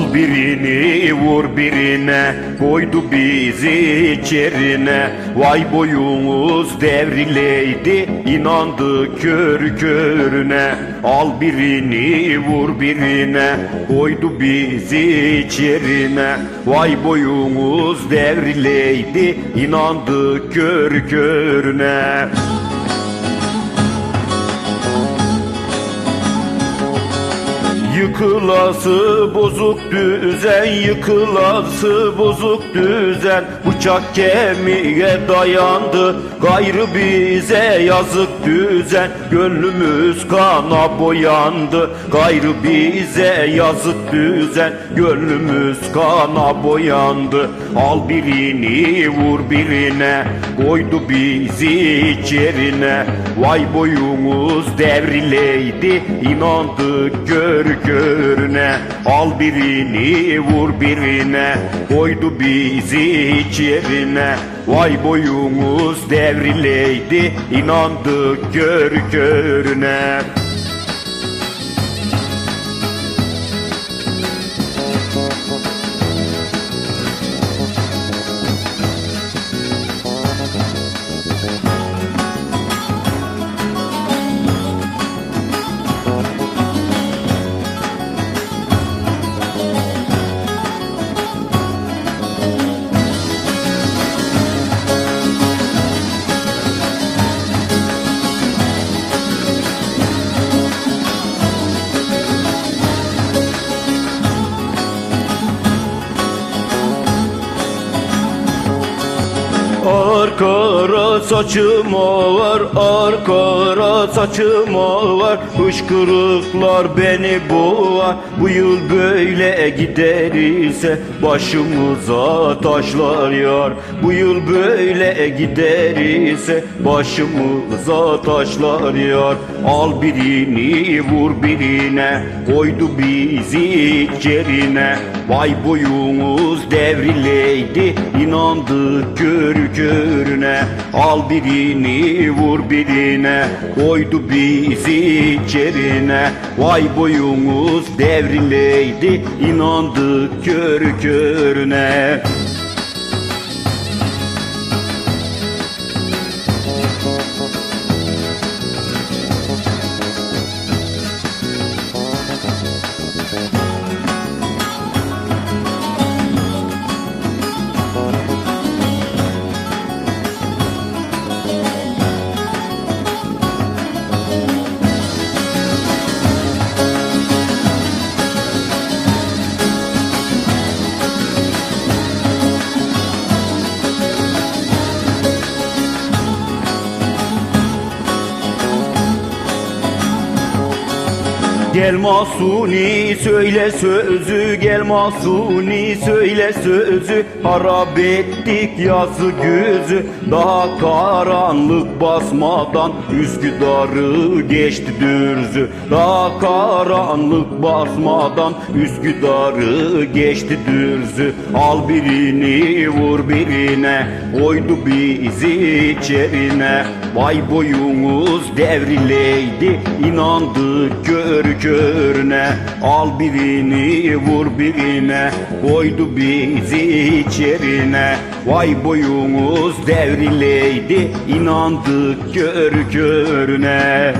Al birini vur birine Koydu bizi içerine. Vay boyumuz devrileydi inandı kör körüne. Al birini vur birine Koydu bizi içerine. Vay boyumuz devrileydi inandı kör körüne Yıkılası bozuk düzen, yıkılası bozuk düzen. Bıçak kemiğe dayandı, gayrı bize yazık düzen. Gönlümüz kana boyandı, gayrı bize yazık düzen. Gönlümüz kana boyandı, al birini vur birine. Koydu bizi içerine, vay boyumuz devrileydi inandık gör körüne Al birini vur birine Koydu bizi içerine Vay boyumuz devrileydi inandık gör körüne Arkara saçıma var, arkara saçıma var Hışkırıklar beni boğar. Bu yıl böyle gider ise Başımıza taşlar yar Bu yıl böyle gider ise Başımıza taşlar yar Al birini vur birine. Koydu bizi içerine Vay boyumuz devrileydi inandık kör körüne Al birini vur birine Koydu bizi içerine Vay boyumuz devrileydi inandık kör körüne Gel Masuni söyle sözü. Gel Masuni söyle sözü. Harap ettik yazı güzü Daha karanlık basmadan Üsküdar'ı geçti dürzü. Daha karanlık basmadan Üsküdar'ı geçti dürzü. Al birini vur birine. Koydu bizi içerine. Vay boyumuz devrileydi. İnandık kör körüne Al birini vur birine Koydu bizi içerine. Vay boyumuz devrileydi inandık kör körüne